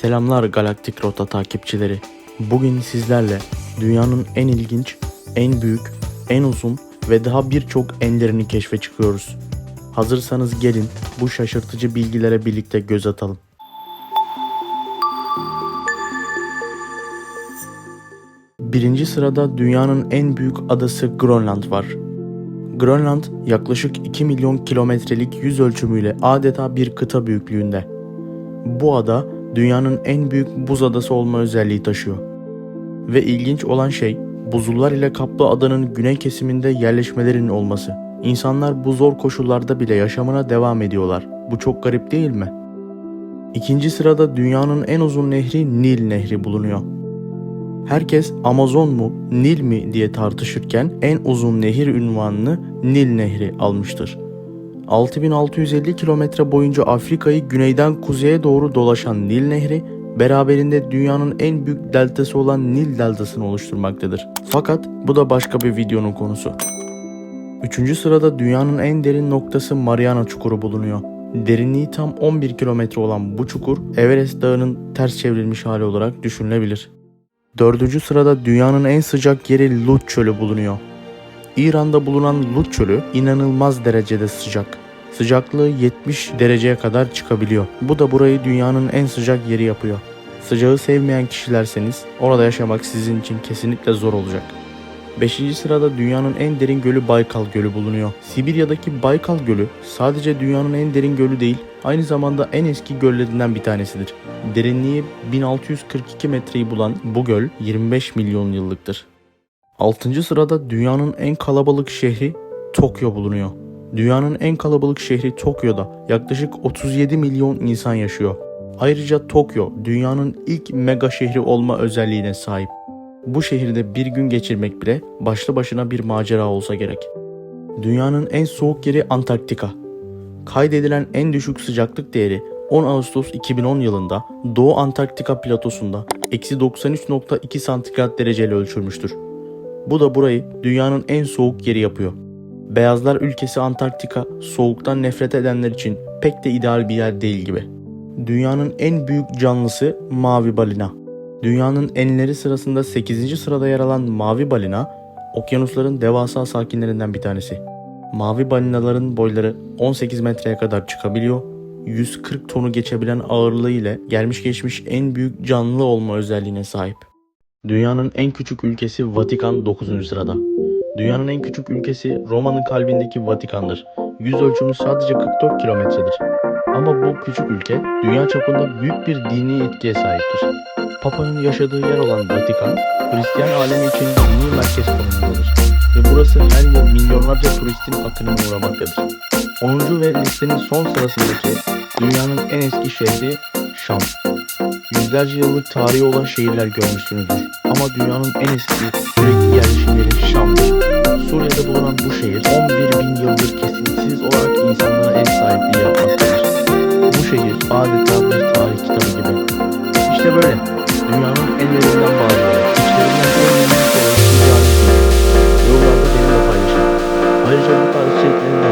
Selamlar Galaktik Rota takipçileri. Bugün sizlerle dünyanın en ilginç, en büyük, en uzun ve daha birçok enlerini keşfe çıkıyoruz. Hazırsanız gelin bu şaşırtıcı bilgilere birlikte göz atalım. Birinci sırada dünyanın en büyük adası Grönland var. Grönland yaklaşık 2 milyon kilometrelik yüz ölçümüyle adeta bir kıta büyüklüğünde. Bu ada dünyanın en büyük buz adası olma özelliği taşıyor. Ve ilginç olan şey buzullar ile kaplı adanın güney kesiminde yerleşmelerinin olması. İnsanlar bu zor koşullarda bile yaşamına devam ediyorlar. Bu çok garip değil mi? İkinci sırada dünyanın en uzun nehri Nil Nehri bulunuyor. Herkes Amazon mu, Nil mi diye tartışırken en uzun nehir ünvanını Nil Nehri almıştır. 6650 kilometre boyunca Afrika'yı güneyden kuzeye doğru dolaşan Nil Nehri, beraberinde dünyanın en büyük deltası olan Nil Deltası'nı oluşturmaktadır. Fakat bu da başka bir videonun konusu. Üçüncü sırada dünyanın en derin noktası Mariana Çukuru bulunuyor. Derinliği tam 11 kilometre olan bu çukur, Everest Dağı'nın ters çevrilmiş hali olarak düşünülebilir. Dördüncü sırada dünyanın en sıcak yeri Lut Çölü bulunuyor. İran'da bulunan Lut Çölü inanılmaz derecede sıcak. Sıcaklığı 70 dereceye kadar çıkabiliyor. Bu da burayı dünyanın en sıcak yeri yapıyor. Sıcağı sevmeyen kişilerseniz orada yaşamak sizin için kesinlikle zor olacak. 5. sırada dünyanın en derin gölü Baykal Gölü bulunuyor. Sibirya'daki Baykal Gölü sadece dünyanın en derin gölü değil, aynı zamanda en eski göllerinden bir tanesidir. Derinliği 1642 metreyi bulan bu göl 25 milyon yıllıktır. 6. sırada dünyanın en kalabalık şehri Tokyo bulunuyor. Dünyanın en kalabalık şehri Tokyo'da yaklaşık 37 milyon insan yaşıyor. Ayrıca Tokyo dünyanın ilk mega şehri olma özelliğine sahip. Bu şehirde bir gün geçirmek bile başlı başına bir macera olsa gerek. Dünyanın en soğuk yeri Antarktika. Kaydedilen en düşük sıcaklık değeri 10 Ağustos 2010 yılında Doğu Antarktika platosunda eksi 93.2 santigrat dereceyle ölçülmüştür. Bu da burayı dünyanın en soğuk yeri yapıyor. Beyazlar ülkesi Antarktika soğuktan nefret edenler için pek de ideal bir yer değil gibi. Dünyanın en büyük canlısı mavi balina. Dünyanın enleri sırasında 8. sırada yer alan mavi balina, okyanusların devasa sakinlerinden bir tanesi. Mavi balinaların boyları 18 metreye kadar çıkabiliyor, 140 tonu geçebilen ağırlığı ile gelmiş geçmiş en büyük canlı olma özelliğine sahip. Dünyanın en küçük ülkesi Vatikan 9. sırada. Dünyanın en küçük ülkesi Roma'nın kalbindeki Vatikan'dır. Yüz ölçümü sadece 44 kilometredir. Ama bu küçük ülke dünya çapında büyük bir dini etkiye sahiptir. Papa'nın yaşadığı yer olan Vatikan, Hristiyan alemi için dini merkez konumundadır. Ve burası her yıl milyonlarca turistin akınına uğramaktadır. 10. ve listenin son sırasındaki dünyanın en eski şehri Şam. Yüzlerce yıllık tarihi olan şehirler görmüşsünüzdür. Ama dünyanın en eski sürekli yerleşimleri Şam'dır. Suriye'de bulunan bu şehir 11 bin yıldır kesintisiz olarak insanlara ev sahipliği yapmaktadır. Bu şehir adeta bir tarih kitabı gibi. İşte böyle. Dünyanın en yerinden bazıları. İçlerinden en önemli olarak ticaret Yollarda benimle paylaşın. Ayrıca bu tarz içeriklerini